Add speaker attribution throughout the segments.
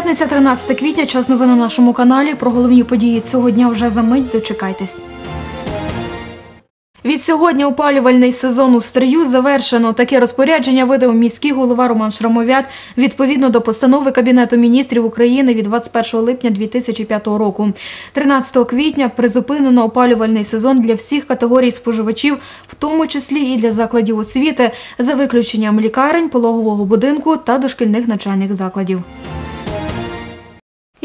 Speaker 1: П'ятниця, 13 квітня, час новин на нашому каналі. Про головні події цього дня вже за мить. Дочекайтесь. Від сьогодні опалювальний сезон у Стрию завершено. Таке розпорядження видав міський голова Роман Шрамовят відповідно до постанови Кабінету міністрів України від 21 липня 2005 року. 13 квітня призупинено опалювальний сезон для всіх категорій споживачів, в тому числі і для закладів освіти, за виключенням лікарень, пологового будинку та дошкільних навчальних закладів.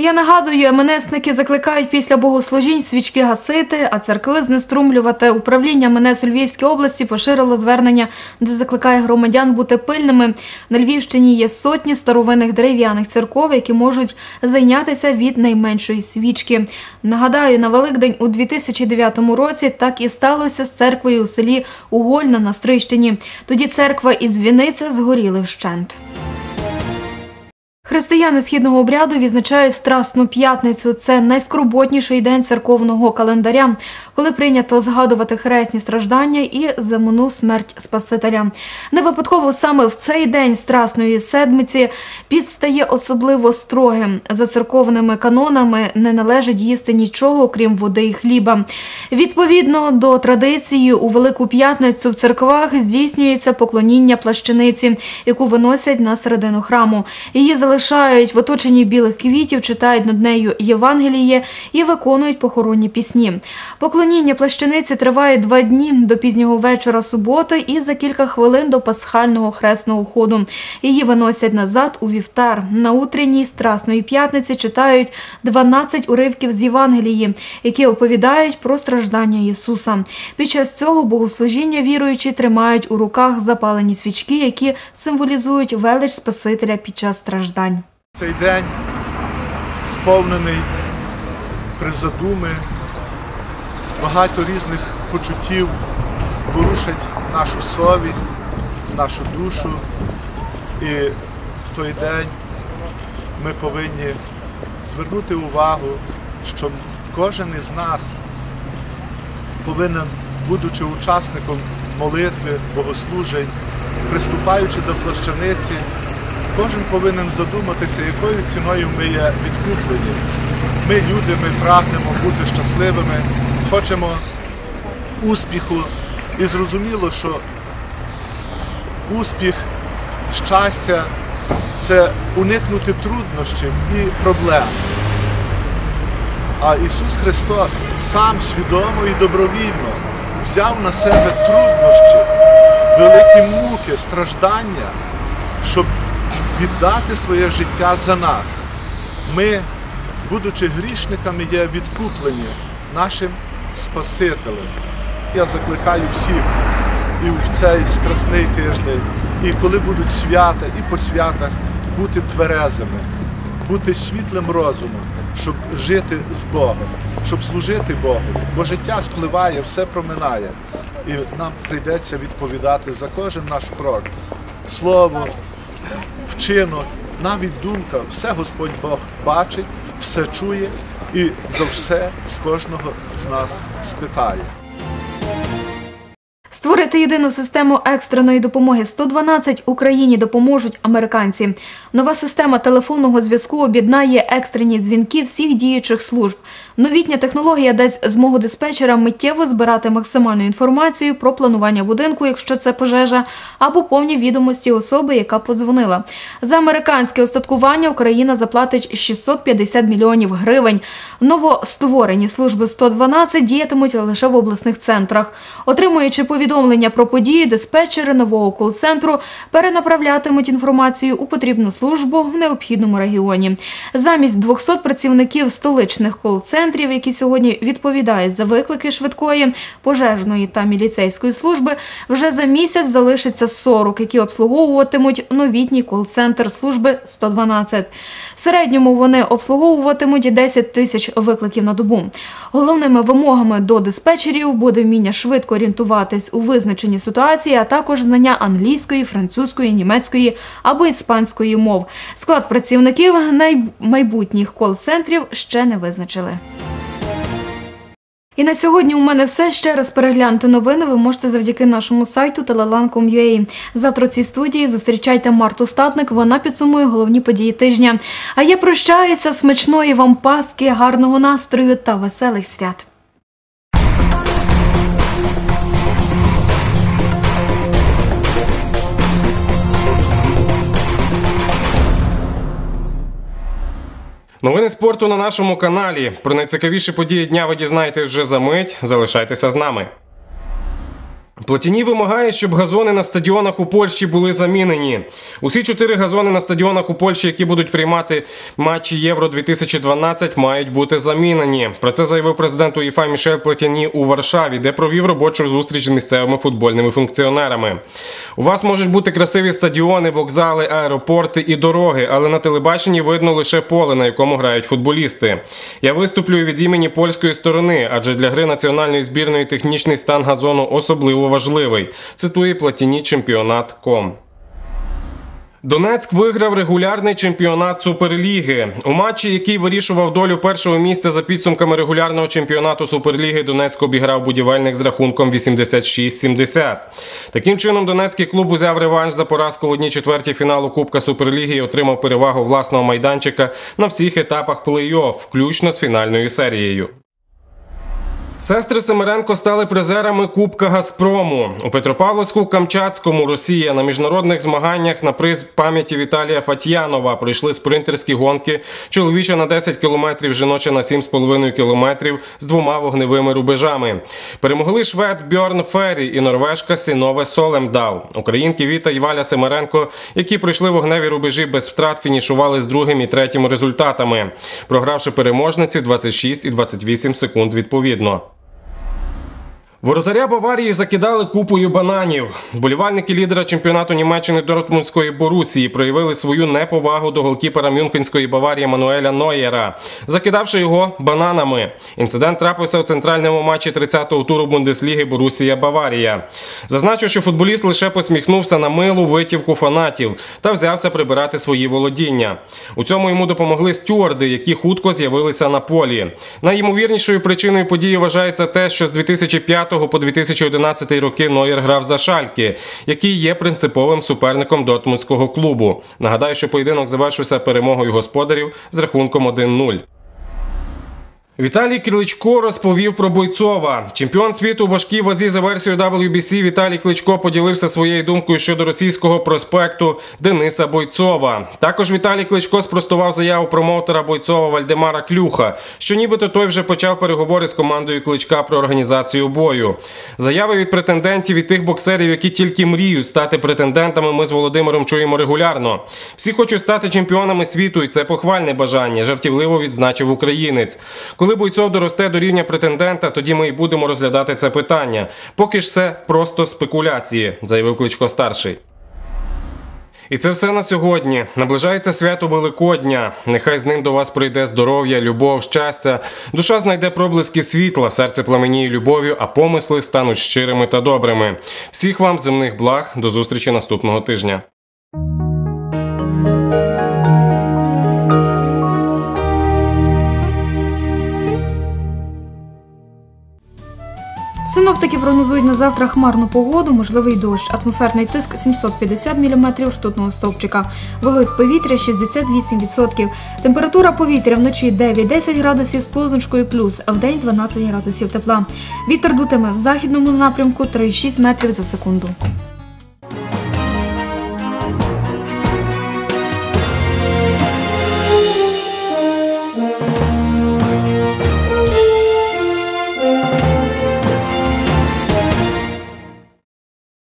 Speaker 1: Я нагадую, МНСники закликають після богослужінь свічки гасити, а церкви знеструмлювати. Управління МНС у Львівській області поширило звернення, де закликає громадян бути пильними. На Львівщині є сотні старовинних дерев'яних церков, які можуть зайнятися від найменшої свічки. Нагадаю, на Великдень у 2009 році так і сталося з церквою у селі Угольна на Стрийщині. Тоді церква і дзвіниця згоріли вщент. Християни східного обряду відзначають Страсну п'ятницю. Це найскорботніший день церковного календаря, коли прийнято згадувати хресні страждання і земну смерть Спасителя. Не випадково саме в цей день Страсної седмиці підстає особливо строгим. За церковними канонами не належить їсти нічого, крім води і хліба. Відповідно до традиції, у Велику П'ятницю в церквах здійснюється поклоніння плащаниці, яку виносять на середину храму. Її залишають в оточенні білих квітів, читають над нею Євангеліє і виконують похоронні пісні. Поклоніння плащаниці триває два дні до пізнього вечора суботи і за кілька хвилин до пасхального хресного ходу. Її виносять назад у вівтар. На утренній страсної п'ятниці читають 12 уривків з Євангелії, які оповідають про страждання Ісуса. Під час цього богослужіння віруючі тримають у руках запалені свічки, які символізують велич Спасителя під час страждань.
Speaker 2: Цей день сповнений призадуми, багато різних почуттів порушать нашу совість, нашу душу. І в той день ми повинні звернути увагу, що кожен із нас повинен, будучи учасником молитви, богослужень, приступаючи до плащаниці, Кожен повинен задуматися, якою ціною ми є відкуплені. Ми люди, ми прагнемо бути щасливими, хочемо успіху. І зрозуміло, що успіх, щастя це уникнути труднощів і проблем. А Ісус Христос сам свідомо і добровільно взяв на себе труднощі, великі муки, страждання, щоб віддати своє життя за нас. Ми, будучи грішниками, є відкуплені нашим Спасителем. Я закликаю всіх і в цей страсний тиждень, і коли будуть свята, і по святах бути тверезими, бути світлим розумом, щоб жити з Богом, щоб служити Богу. Бо життя спливає, все проминає. І нам прийдеться відповідати за кожен наш крок. Слово, вчинок, навіть думка, все Господь Бог бачить, все чує і за все з кожного з нас спитає.
Speaker 1: Створити єдину систему екстреної допомоги 112 Україні допоможуть американці. Нова система телефонного зв'язку об'єднає екстрені дзвінки всіх діючих служб. Новітня технологія дасть змогу диспетчерам миттєво збирати максимальну інформацію про планування будинку, якщо це пожежа, або повні відомості особи, яка подзвонила. За американське остаткування Україна заплатить 650 мільйонів гривень. Новостворені служби 112 діятимуть лише в обласних центрах, отримуючи повідомлення про події, диспетчери нового кол-центру перенаправлятимуть інформацію у потрібну службу в необхідному регіоні. Замість 200 працівників столичних кол-центрів, які сьогодні відповідають за виклики швидкої, пожежної та міліцейської служби, вже за місяць залишиться 40, які обслуговуватимуть новітній кол-центр служби 112. В середньому вони обслуговуватимуть 10 тисяч викликів на добу. Головними вимогами до диспетчерів буде вміння швидко орієнтуватись у визначенні ситуації, а також знання англійської, французької, німецької або іспанської мов. Склад працівників майбутніх кол-центрів ще не визначили. І на сьогодні у мене все. Ще раз переглянути новини ви можете завдяки нашому сайту telelan.com.ua. Завтра у цій студії зустрічайте Марту Статник. Вона підсумує головні події тижня. А я прощаюся. Смачної вам паски, гарного настрою та веселих свят.
Speaker 3: Новини спорту на нашому каналі. Про найцікавіші події дня ви дізнаєтесь вже за мить. Залишайтеся з нами. Платіні вимагає, щоб газони на стадіонах у Польщі були замінені. Усі чотири газони на стадіонах у Польщі, які будуть приймати матчі Євро 2012, мають бути замінені. Про це заявив президент УЄФА Мішель Платіні у Варшаві, де провів робочу зустріч з місцевими футбольними функціонерами. У вас можуть бути красиві стадіони, вокзали, аеропорти і дороги, але на телебаченні видно лише поле, на якому грають футболісти. Я виступлю від імені польської сторони, адже для гри національної збірної технічний стан газону особливо важливий. Цитує Платіні чемпіонат.ком. Донецьк виграв регулярний чемпіонат Суперліги. У матчі, який вирішував долю першого місця за підсумками регулярного чемпіонату Суперліги, Донецьк обіграв будівельник з рахунком 86-70. Таким чином, донецький клуб узяв реванш за поразку в одній четвертій фіналу Кубка Суперліги і отримав перевагу власного майданчика на всіх етапах плей-офф, включно з фінальною серією. Сестри Семеренко стали призерами Кубка Газпрому у Петропавловську Камчатському Росія на міжнародних змаганнях на приз пам'яті Віталія Фатьянова пройшли спринтерські гонки чоловіча на 10 кілометрів, жіноча на 7,5 кілометрів з двома вогневими рубежами. Перемогли швед Бьорн Феррі і норвежка Сінове Солемдал. Українки Віта і Валя Семеренко, які пройшли вогневі рубежі без втрат, фінішували з другим і третім результатами, програвши переможниці 26 і 28 секунд відповідно. Воротаря Баварії закидали купою бананів. Болівальники лідера чемпіонату Німеччини Дортмундської Борусії проявили свою неповагу до голкіпера Мюнхенської Баварії Мануеля Нойєра, закидавши його бананами. Інцидент трапився у центральному матчі 30-го туру Бундесліги Борусія Баварія. Зазначу, що футболіст лише посміхнувся на милу витівку фанатів та взявся прибирати свої володіння. У цьому йому допомогли стюарди, які хутко з'явилися на полі. Найімовірнішою причиною події вважається те, що з 2005 по 2011 роки Нойер грав за Шальки, який є принциповим суперником Дортмундського клубу. Нагадаю, що поєдинок завершився перемогою господарів з рахунком 1-0. Віталій Кличко розповів про Бойцова. Чемпіон світу у важкій вазі за версією WBC Віталій Кличко поділився своєю думкою щодо російського проспекту Дениса Бойцова. Також Віталій Кличко спростував заяву промоутера Бойцова Вальдемара Клюха, що нібито той вже почав переговори з командою Кличка про організацію бою. Заяви від претендентів і тих боксерів, які тільки мріють стати претендентами, ми з Володимиром чуємо регулярно. Всі хочуть стати чемпіонами світу, і це похвальне бажання, жартівливо відзначив українець. Коли бойцов доросте до рівня претендента, тоді ми і будемо розглядати це питання. Поки ж це просто спекуляції, заявив Кличко старший. І це все на сьогодні. Наближається свято Великодня. Нехай з ним до вас прийде здоров'я, любов, щастя. Душа знайде проблиски світла, серце пламеніє любов'ю, а помисли стануть щирими та добрими. Всіх вам земних благ. До зустрічі наступного тижня.
Speaker 1: Синоптики прогнозують на завтра хмарну погоду, можливий дощ, атмосферний тиск 750 мм ртутного стовпчика, вологість повітря 68%, температура повітря вночі 9-10 градусів з позначкою плюс, а в день 12 градусів тепла. Вітер дутиме в західному напрямку 3,6 метрів за секунду.